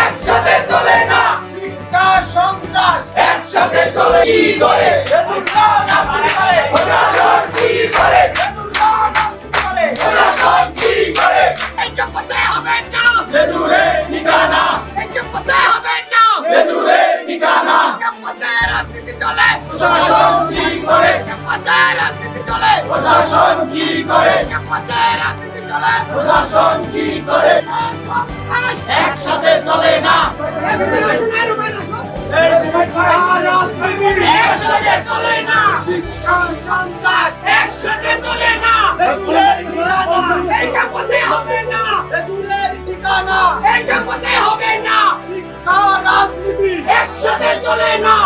একসাথে চলে না। শিক্ষা সন্ত্রাস। একসাথে চলে কি করে? কি করে? কি করে? হবে না। প্রশাসন কি করে? রাজনীতি চলে? প্রশাসন কি করে? ক্যাম্পাসে রাজনীতি চলে? প্রশাসন কি করে? একসাথে চলে না? একসাথে চলে না? শিক্ষা একসাথে চলে না? ক্যাম্পাসে হবে না। লেজুরের ঠিকানা এই ক্যাম্পাসে হবে না। শিক্ষা রাজনীতি। একসাথে চলে না।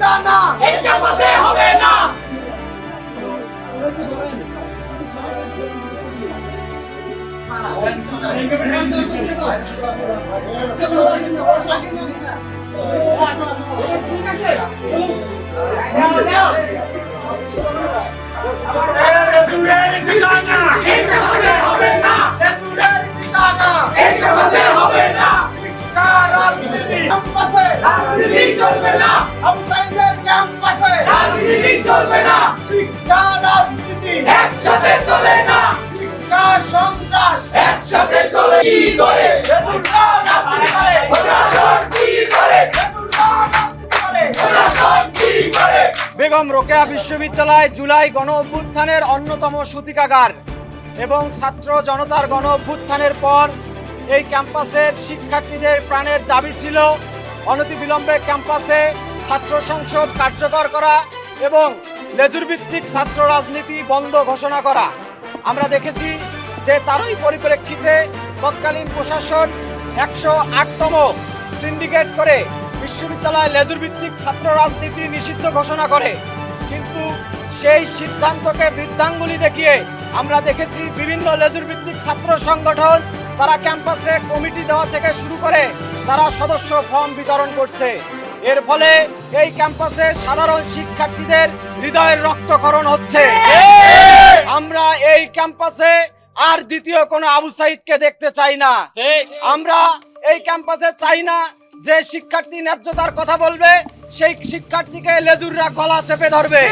রাজনীতির ঠিকানা এই ক্যাম্পাসে হবে না। লেজুরের সন্ত্রাস একসাথে চলে কি করে? বেগম রোকেয়া বিশ্ববিদ্যালয় জুলাই গণ অভ্যুত্থানের অন্যতম সূতিকাগার এবং ছাত্র জনতার গণ অভ্যুত্থানের পর এই ক্যাম্পাসের শিক্ষার্থীদের প্রাণের দাবি ছিল অনতিবিলম্বে ক্যাম্পাসে ছাত্র সংসদ কার্যকর করা এবং লেজুর ভিত্তিক ছাত্র রাজনীতি বন্ধ ঘোষণা করা। আমরা দেখেছি যে তারই পরিপ্রেক্ষিতে তৎকালীন প্রশাসন একশো আটতম সিন্ডিকেট করে বিশ্ববিদ্যালয় লেজুর ভিত্তিক ছাত্র রাজনীতি নিষিদ্ধ ঘোষণা করে। কিন্তু সেই সিদ্ধান্তকে বৃদ্ধাঙ্গুলি দেখিয়ে আমরা দেখেছি বিভিন্ন লেজুর ভিত্তিক ছাত্র সংগঠন তারা ক্যাম্পাসে কমিটি দেওয়া থেকে শুরু করে তারা সদস্য ফর্ম বিতরণ করছে। এর ফলে এই ক্যাম্পাসে সাধারণ শিক্ষার্থীদের হৃদয়ের রক্তকরণ হচ্ছে। আমরা এই ক্যাম্পাসে আর দ্বিতীয় কোনো আবু সাইদকে দেখতে চাই না। আমরা এই ক্যাম্পাসে চাই না যে শিক্ষার্থী ন্যায্যতার কথা বলবে সেই শিক্ষার্থীকে লেজুররা গলা চেপে ধরবে।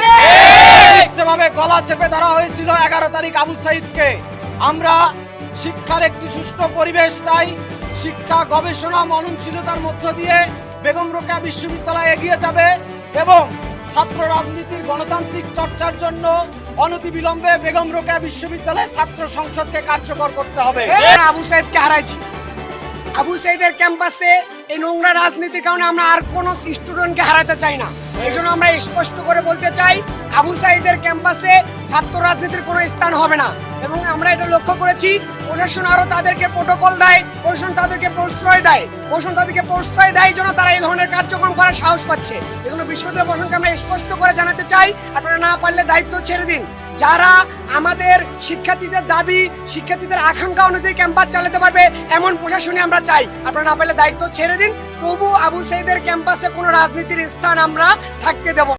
যেভাবে গলা চেপে ধরা হয়েছিল এগারো তারিখ আবু সাইদকে আমরা শিক্ষার একটি সুষ্ঠু পরিবেশ চাই। শিক্ষা গবেষণা মননশীলতার মধ্য দিয়ে বেগম রোকেয়া বিশ্ববিদ্যালয় এগিয়ে যাবে এবং ছাত্র রাজনীতির গণতান্ত্রিক চর্চার জন্য অনতিবিলম্বে বেগম রোকেয়া বিশ্ববিদ্যালয়ে ছাত্র সংসদকে কার্যকর করতে হবে। আবু সাইদকে হারাইছি। আবু সাইদের ক্যাম্পাসে এই নোংরা রাজনীতির কারণে আমরা আর কোনো স্টুডেন্টকে হারাতে চাই না। এই জন্য আমরা স্পষ্ট করে বলতে চাই, আবু সাইদের ক্যাম্পাসে ছাত্র রাজনীতির কোনো স্থান হবে না। এবং আমরা এটা লক্ষ্য করেছি, প্রশাসন আরও তাদেরকে প্রোটোকল দেয় প্রশ্রয় দেয়। প্রশাসন তাদেরকে প্রশ্রয় দেয় জন্য তারা এই ধরনের কার্যক্রম করার সাহস পাচ্ছে। এজন্য বিশ্ববিদ্যালয় প্রশাসনকে আমরা স্পষ্ট করে জানাতে চাই, আপনারা না পারলে দায়িত্ব ছেড়ে দিন। যারা আমাদের শিক্ষার্থীদের দাবি, শিক্ষার্থীদের আকাঙ্ক্ষা অনুযায়ী ক্যাম্পাস চালাতে পারবে, এমন প্রশাসনে আমরা চাই। আপনারা না পারলে দায়িত্ব ছেড়ে দিন তবু আবু সাইদের ক্যাম্পাসে কোনো রাজনীতির স্থান আমরা থাকতে দেব।